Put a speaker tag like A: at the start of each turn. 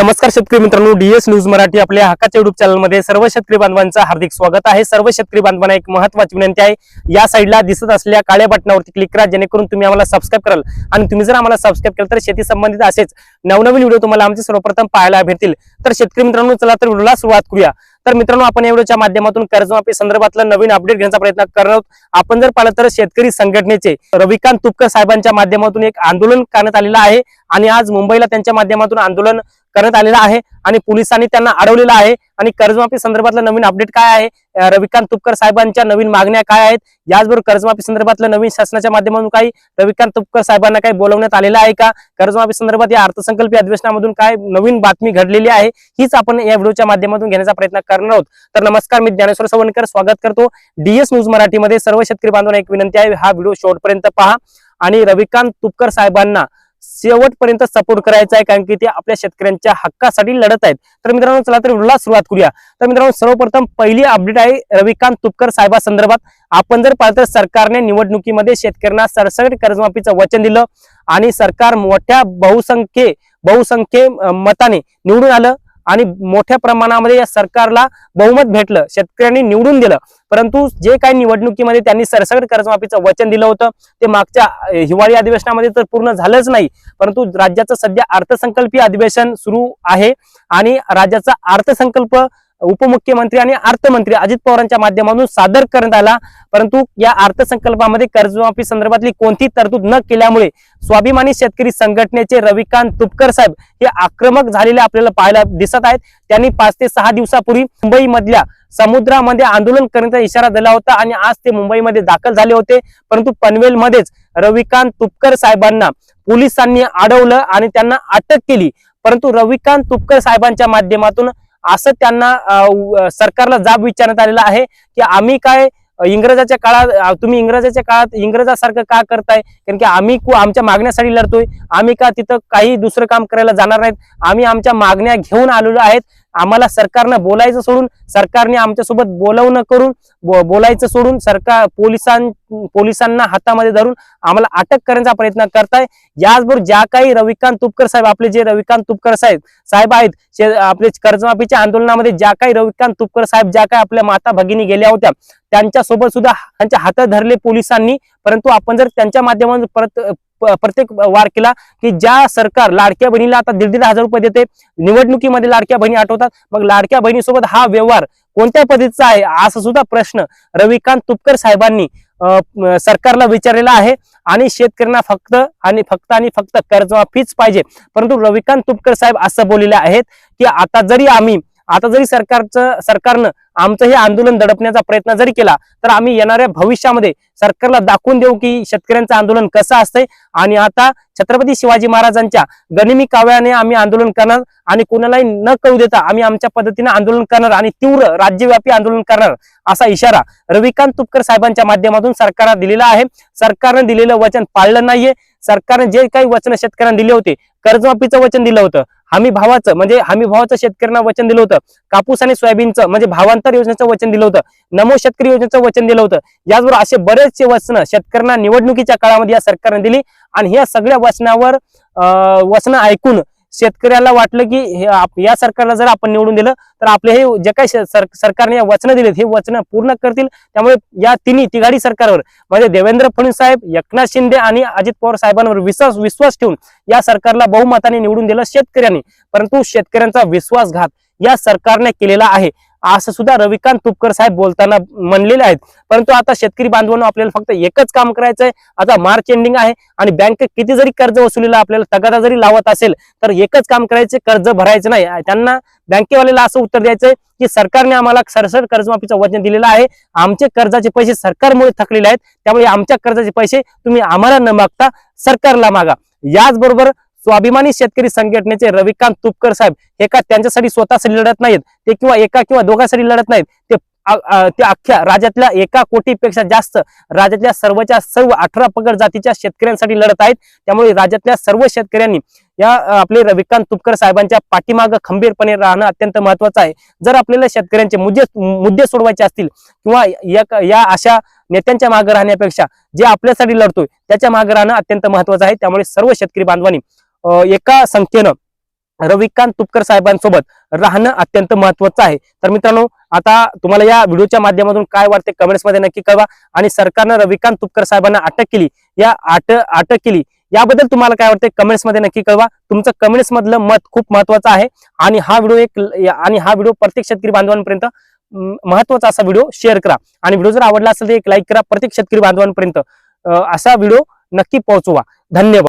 A: नमस्कार शेतकरी मित्रांनो डीएस न्यूज मराठी आपल्या हक्काच्या युट्यूब चॅनलमध्ये सर्व शेतकरी बांधवांचं हार्दिक स्वागत आहे. सर्व शेतकरी बांधवांना एक महत्वाची विनंती आहे. या साईडला दिसत असलेल्या काळ्या बटनावरती क्लिक करा जेणेकरून तुम्ही आम्हाला सबस्क्राईब कराल. आणि तुम्ही जर आम्हाला सबस्क्राईब केलं तर शेती संबंधित असेच नवनवीन व्हिडिओ तुम्हाला आमचे सर्वप्रथम पाहायला भेटतील. तर शेतकरी मित्रांनो चला तर व्हिडिओला सुरुवात करूया. तर मित्रांनो आपण या व्हिडिओच्या माध्यमातून कर्जमाफी संदर्भातला नवीन अपडेट घेण्याचा प्रयत्न करत आहोत. आपण जर पाहिलं तर शेतकरी संघटनेचे रविकांत तुपकर साहेबांच्या माध्यमातून एक आंदोलन करण्यात आलेलं आहे. आणि आज मुंबईला त्यांच्या माध्यमातून आंदोलन करण्यात आलेलं आहे आणि पोलिसांनी त्यांना अडवलेलं आहे. आणि कर्जमाफी संदर्भातलं नवीन अपडेट काय आहे? रविकांत तुपकर साहेबांच्या नवीन मागण्या काय आहेत? याचबरोबर कर्जमाफी संदर्भातलं नवीन शासनाच्या माध्यमातून काही रविकांत तुपकर साहेबांना काही बोलवण्यात आलेलं आहे का? कर्जमाफी संदर्भात या अर्थसंकल्पीय अधिवेशनामधून काय नवीन बातमी घडलेली आहे? हीच आपण या व्हिडिओच्या माध्यमातून घेण्याचा प्रयत्न करणार आहोत. तर नमस्कार मी ज्ञानेश्वर सवणकर स्वागत करतो डीएस न्यूज मराठीमध्ये. सर्व शेतकरी बांधवांना एक विनंती आहे हा व्हिडिओ शेवटपर्यंत पहा. आणि रविकांत तुपकर साहेबांना शेवटपर्यंत सपोर्ट करायचा आहे कारण की ते आपल्या शेतकऱ्यांच्या हक्कासाठी लढत आहेत. तर मित्रांनो चला तर व्हिडिओला सुरुवात करूया. तर मित्रांनो सर्वप्रथम पहिली अपडेट आहे रविकांत तुपकर साहेबा संदर्भात आपण जर पाहिलं तर सरकारने निवडणुकीमध्ये शेतकऱ्यांना सरसकट कर्जमाफीचं वचन दिलं आणि सरकार मोठ्या बहुसंख्ये बहुसंख्ये मताने निवडून आलं. आणि मोठ्या प्रमाणामध्ये या सरकारला बहुमत भेटलं शेतकऱ्यांनी निवडून दिलं. परंतु जे काही निवडणुकीमध्ये त्यांनी सरसकट कर्जमाफीचं वचन दिलं होतं ते मागच्या हिवाळी अधिवेशनामध्ये तर पूर्ण झालंच नाही. परंतु राज्याचं सध्या अर्थसंकल्पीय अधिवेशन सुरू आहे आणि राज्याचा अर्थसंकल्प उपमुख्यमंत्री आणि अर्थमंत्री अजित पवारांच्या माध्यमातून सादर करण्यात आला. परंतु या अर्थसंकल्पामध्ये कर्जमाफी संदर्भातली कोणती तरतूद न केल्यामुळे स्वाभिमानी शेतकरी संघटनेचे रविकांत तुपकर साहेब हे आक्रमक झालेले आपल्याला पाहायला दिसत आहेत. त्यांनी पाच ते सहा दिवसापूर्वी मुंबईमधल्या समुद्रामध्ये आंदोलन करण्याचा इशारा दिला होता आणि आज ते मुंबईमध्ये दाखल झाले होते. परंतु पनवेलमध्येच रविकांत तुपकर साहेबांना पोलिसांनी अडवलं आणि त्यांना अटक केली. परंतु रविकांत तुपकर साहेबांच्या माध्यमातून असं त्यांना सरकारला जाब विचारण्यात आलेला आहे की आम्ही काय इंग्रजाच्या काळात तुम्ही इंग्रजाच्या काळात इंग्रजासारखं का करताय? कारण की आम्ही कु- आमच्या मागण्यासाठी लढतोय. आम्ही का तिथं काही दुसरं काम करायला जाणार नाहीत? आम्ही आमच्या मागण्या घेऊन आलेलो आहेत. आम्हाला सरकारनं बोलायचं सोडून सरकारने आमच्यासोबत बोलवणं करून बोलायचं सोडून सरकार पोलिसां पोलिसांना हातामध्ये धरून आम्हाला अटक करण्याचा प्रयत्न करताय. याचबरोबर ज्या काही रविकांत तुपकर साहेब आपले जे रविकांत तुपकर साहेब साहेब आहेत आपले कर्जमाफीच्या आंदोलनामध्ये ज्या काही रविकांत तुपकर साहेब ज्या काही आपल्या माता भगिनी गेल्या होत्या त्यांच्यासोबत सुद्धा त्यांच्या हातात धरले पोलिसांनी. परंतु आपण जर त्यांच्या माध्यमातून परत प्रत्येक वार केला की ज्या सरकार लाडक्या बहिणीला आता दीड दीड हजार रुपये देते निवडणुकीमध्ये लाडक्या बहिणी आठवतात मग लाडक्या बहिणीसोबत हा व्यवहार कोणत्या पद्धतीचा आहे असा सुद्धा प्रश्न रविकांत तुपकर साहेबांनी सरकारला विचारलेला आहे. आणि शेतकऱ्यांना फक्त आणि फक्त आणि फक्त कर्जमाफीच पाहिजे. परंतु रविकांत तुपकर साहेब असं बोललेले आहेत की आता जरी आम्ही आता जरी सरकारचं सरकारनं आमचं हे आंदोलन दडपण्याचा प्रयत्न जरी केला तर आम्ही येणाऱ्या भविष्यामध्ये सरकारला दाखवून देऊ की शेतकऱ्यांचं आंदोलन कसं असतंय. आणि आता छत्रपती शिवाजी महाराजांच्या गनिमी काव्याने आम्ही आंदोलन करणार आणि कोणालाही न कळू देता आम्ही आमच्या पद्धतीने आंदोलन करणार आणि तीव्र राज्यव्यापी आंदोलन करणार असा इशारा रविकांत तुपकर साहेबांच्या माध्यमातून सरकारला दिलेला आहे. सरकारने दिलेलं वचन पाळलं नाहीये. सरकारने जे काही वचन शेतकऱ्यांना दिले होते कर्जमाफीचं वचन दिलं होतं. हमी भावाचं म्हणजे हमी भावाचं शेतकऱ्यांना वचन दिलं होतं. कापूस आणि सोयाबीनचं म्हणजे भावांतर योजनेचं वचन दिलं होतं. नमो शेतकरी योजनेचं वचन दिलं होतं. याचबरोबर असे बरेचसे वचन शेतकऱ्यांना निवडणुकीच्या काळामध्ये या सरकारने दिली. आणि ह्या सगळ्या वचनावर वचनं ऐकून शेतकऱ्याला वाटलं की या सरकारला जर आपण निवडून दिलं तर आपले हे जे काही सर- सरकारने या वचनं दिलेत हे वचनं पूर्ण करतील. त्यामुळे या तिन्ही तिघाडी सरकारवर म्हणजे देवेंद्र फडणवीस साहेब एकनाथ शिंदे आणि अजित पवार साहेबांवर विश्वास विश्वास ठेवून या सरकारला बहुमताने निवडून दिलं शेतकऱ्यांनी. परंतु शेतकऱ्यांचा विश्वासघात या सरकारने केलेला आहे. असं सुद्धा रविकांत तुपकर साहेब बोलताना म्हणलेले आहेत. परंतु आता शेतकरी बांधवांनो आपल्याला फक्त एकच काम करायचंय. आता मार्च एंडिंग आहे आणि बँक किती जरी कर्ज वसुलीला आपल्याला तगादा जरी लावत असेल तर एकच काम करायचे कर्ज भरायचं नाही. त्यांना बँकेवाल्याला असं उत्तर द्यायचंय की सरकारने आम्हाला सरसर कर्जमाफीचं वचन दिलेलं आहे. आमचे कर्जाचे पैसे सरकारमुळे थकलेले आहेत. त्यामुळे आमच्या कर्जाचे पैसे तुम्ही आम्हाला न मागता सरकारला मागा. याचबरोबर स्वाभिमानी शेतकरी संघटनेचे रविकांत तुपकर साहेब हे का त्यांच्यासाठी स्वतःसाठी लढत नाहीत? ते किंवा एका किंवा दोघांसाठी लढत नाहीत? ते त्या ते अख्ख्या राज्यातल्या एका कोटीपेक्षा जास्त राज्यातल्या सर्वच्या सर्व अठरा पगड जातीच्या शेतकऱ्यांसाठी लढत आहेत. त्यामुळे राज्यातल्या सर्व शेतकऱ्यांनी या आपले रविकांत तुपकर साहेबांच्या पाठीमागं खंबीरपणे राहणं अत्यंत महत्वाचं आहे. जर आपल्याला शेतकऱ्यांचे मुद्दे मुद्दे सोडवायचे असतील किंवा या या अशा नेत्यांच्या मागे राहण्यापेक्षा जे आपल्यासाठी लढतोय त्याच्यामागे राहणं अत्यंत महत्वाचं आहे. त्यामुळे सर्व शेतकरी बांधवांनी एका संख्येनं रविकांत तुपकर साहेबांसोबत राहणं अत्यंत महत्वाचं आहे. तर मित्रांनो आता तुम्हाला या व्हिडिओच्या माध्यमातून काय वाटते कमेंट्समध्ये नक्की कळवा आणि सरकारनं रविकांत तुपकर साहेबांना अटक केली या अट अटक केली याबद्दल तुम्हाला काय वाटते कमेंट्समध्ये नक्की कळवा. तुमचं कमेंट्स मधलं मत खूप महत्वाचं आहे आणि हा व्हिडिओ एक आणि हा व्हिडिओ प्रत्येक शेतकरी बांधवांपर्यंत महत्त्वाचा असा व्हिडिओ शेअर करा. आणि व्हिडिओ जर आवडला असेल तर एक लाईक करा प्रत्येक शेतकरी बांधवांपर्यंत. असा व्हिडिओ नक्की पोहोचवा. धन्यवाद.